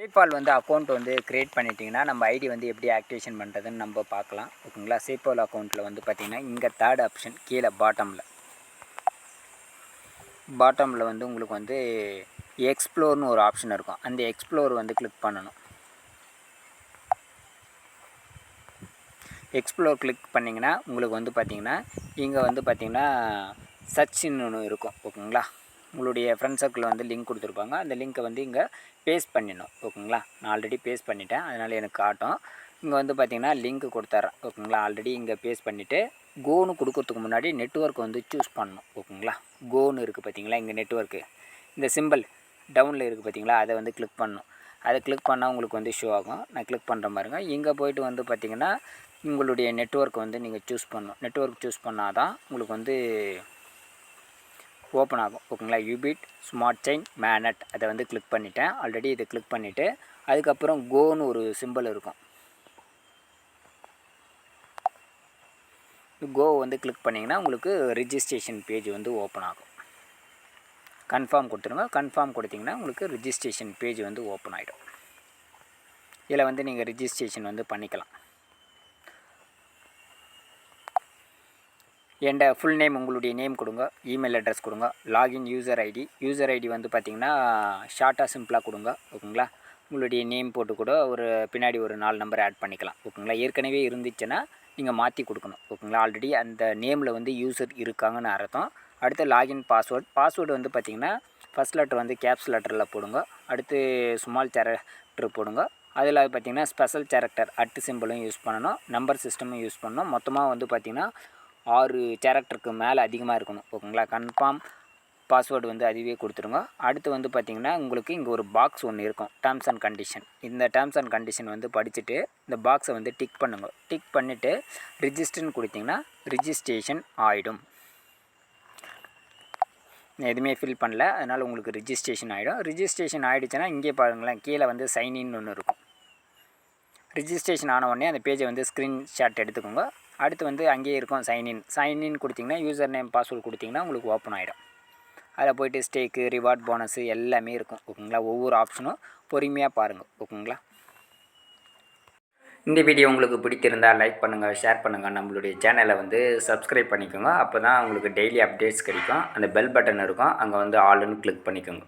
சேஃபால் வந்து அக்கௌண்ட் வந்து க்ரியேட் பண்ணிட்டீங்கன்னா நம்ம ஐடி வந்து எப்படி ஆக்டிவேஷன் பண்ணுறதுன்னு நம்ம பார்க்கலாம். ஓகேங்களா? சேபால் அக்கௌண்ட்டில் வந்து பார்த்தீங்கன்னா இங்கே தேர்ட் ஆப்ஷன் கீழே பாட்டமில் பாட்டமில் வந்து உங்களுக்கு வந்து எக்ஸ்ப்ளோர்னு ஒரு ஆப்ஷன் இருக்கும். அந்த எக்ஸ்ப்ளோர் வந்து கிளிக் பண்ணணும். எக்ஸ்ப்ளோர் கிளிக் பண்ணிங்கன்னா உங்களுக்கு வந்து பார்த்தீங்கன்னா இங்கே வந்து பார்த்தீங்கன்னா சர்ச்னு ஒன்று இருக்கும். ஓகேங்களா? உங்களுடைய ஃப்ரெண்ட் சர்க்கிள் வந்து லிங்க் கொடுத்துருப்பாங்க. அந்த லிங்க்கை வந்து இங்கே பேஸ்ட் பண்ணிடணும். ஓகேங்களா? நான் ஆல்ரெடி பேஸ்ட் பண்ணிட்டேன். அதனால் எனக்கு காட்டும். இங்கே வந்து பார்த்தீங்கன்னா லிங்க் கொடுத்துட்றேன் ஓகேங்களா? ஆல்ரெடி இங்கே பேஸ்ட் பண்ணிவிட்டு கோன்னு கொடுக்கறதுக்கு முன்னாடி நெட்வொர்க் வந்து சூஸ் பண்ணணும். ஓகேங்களா? கோன்னு இருக்குது பார்த்தீங்களா இங்கே நெட்வொர்க்கு இந்த சிம்பிள் டவுனில் இருக்குது பார்த்தீங்களா அதை வந்து கிளிக் பண்ணணும். அதை கிளிக் பண்ணால் உங்களுக்கு வந்து ஷோ ஆகும். நான் கிளிக் பண்ணுற மாதிரிங்க இங்கே போயிட்டு வந்து பார்த்திங்கன்னா உங்களுடைய நெட்ஒர்க் வந்து நீங்கள் சூஸ் பண்ணணும். நெட்வொர்க் சூஸ் பண்ணால் தான் உங்களுக்கு வந்து ஓப்பன் ஆகும். ஓகேங்களா? யூபிட் ஸ்மார்ட் செயின் மேனட் அதை வந்து கிளிக் பண்ணிட்டேன். ஆல்ரெடி இதை கிளிக் பண்ணிவிட்டு அதுக்கப்புறம் கோன்னு ஒரு சிம்பிள் இருக்கும். கோ வந்து கிளிக் பண்ணிங்கன்னா உங்களுக்கு ரிஜிஸ்ட்ரேஷன் பேஜ் வந்து ஓப்பன் ஆகும். கன்ஃபார்ம் கொடுத்துருங்க. கன்ஃபார்ம் கொடுத்தீங்கன்னா உங்களுக்கு ரிஜிஸ்ட்ரேஷன் பேஜ் வந்து ஓப்பன் ஆகிடும் இதில் வந்து நீங்கள் ரிஜிஸ்ட்ரேஷன் வந்து பண்ணிக்கலாம். என்ட ஃபுல் நேம் உங்களுடைய நேம் கொடுங்க இமெயில் அட்ரஸ் கொடுங்க login user ID user ID வந்து பார்த்தீங்கன்னா ஷார்ட்டாக சிம்பிளாக கொடுங்க ஓகேங்களா? உங்களுடைய நேம் போட்டு கூட ஒரு பின்னாடி ஒரு நாலு நம்பர் ஆட் பண்ணிக்கலாம் ஓகேங்களா? ஏற்கனவே இருந்துச்சுன்னா நீங்கள் மாற்றி கொடுக்கணும் ஓகேங்களா? ஆல்ரெடி அந்த நேமில் வந்து யூசர் இருக்காங்கன்னு அர்த்தம். அடுத்து லாகின் பாஸ்வேர்ட் பாஸ்வேர்டு வந்து பார்த்தீங்கன்னா ஃபஸ்ட் லெட்டர் வந்து கேப்ஸ் லெட்டரில் போடுங்க அடுத்து ஸ்மால் கேரக்டர் போடுங்க. அதில் பார்த்தீங்கன்னா ஸ்பெஷல் கேரக்டர் அட்டு சிம்பிளும் யூஸ் பண்ணணும் நம்பர் சிஸ்டமும் யூஸ் பண்ணணும். மொத்தமாக வந்து பார்த்திங்கன்னா ஆறு கேரக்டருக்கு மேலே அதிகமாக இருக்கணும். ஓகேங்களா? கன்ஃபார்ம் பாஸ்வேர்டு வந்து அதுவே கொடுத்துருங்க அடுத்து வந்து பார்த்திங்கன்னா உங்களுக்கு இங்கே ஒரு பாக்ஸ் ஒன்று இருக்கும். டேர்ம்ஸ் அண்ட் கண்டிஷன் இந்த டேர்ம்ஸ் அண்ட் கண்டிஷன் வந்து படிச்சுட்டு இந்த பாக்ஸை வந்து டிக் பண்ணுங்க. டிக் பண்ணிவிட்டு ரிஜிஸ்டர்னு கொடுத்தீங்கன்னா ரிஜிஸ்ட்ரேஷன் ஆகிடும் எதுவுமே ஃபில் பண்ணல. அதனால் உங்களுக்கு ரிஜிஸ்ட்ரேஷன் ஆகிடும் ரிஜிஸ்ட்ரேஷன் ஆகிடுச்சுன்னா இங்கே பாருங்களேன் கீழே வந்து சைன்இன் ஒன்று இருக்கும். ரிஜிஸ்ட்ரேஷன் ஆன உடனே அந்த பேஜை வந்து ஸ்க்ரீன்ஷாட் எடுத்துக்கோங்க. அடுத்து வந்து அங்கேயே இருக்கும் சைன்இன் சைன்இன் கொடுத்தீங்கன்னா யூசர் நேம் பாஸ்வேர்டு கொடுத்தீங்கன்னா உங்களுக்கு ஓப்பன் ஆகிடும் அதில் போய்ட்டு ஸ்டேக்கு ரிவார்ட் போனஸு எல்லாமே இருக்கும். ஓகேங்களா? ஒவ்வொரு ஆப்ஷனும் பொறுமையாக பாருங்கள் ஓகேங்களா? இந்த வீடியோ உங்களுக்கு பிடித்திருந்தால் லைக் பண்ணுங்கள் ஷேர் பண்ணுங்கள் நம்மளுடைய சேனலை வந்து சப்ஸ்கிரைப் பண்ணிக்கோங்க. அப்போ தான் உங்களுக்கு டெய்லி அப்டேட்ஸ் கிடைக்கும். அந்த பெல் பட்டன் இருக்கும். அங்கே வந்து ஆல்னு கிளிக் பண்ணிக்கோங்க.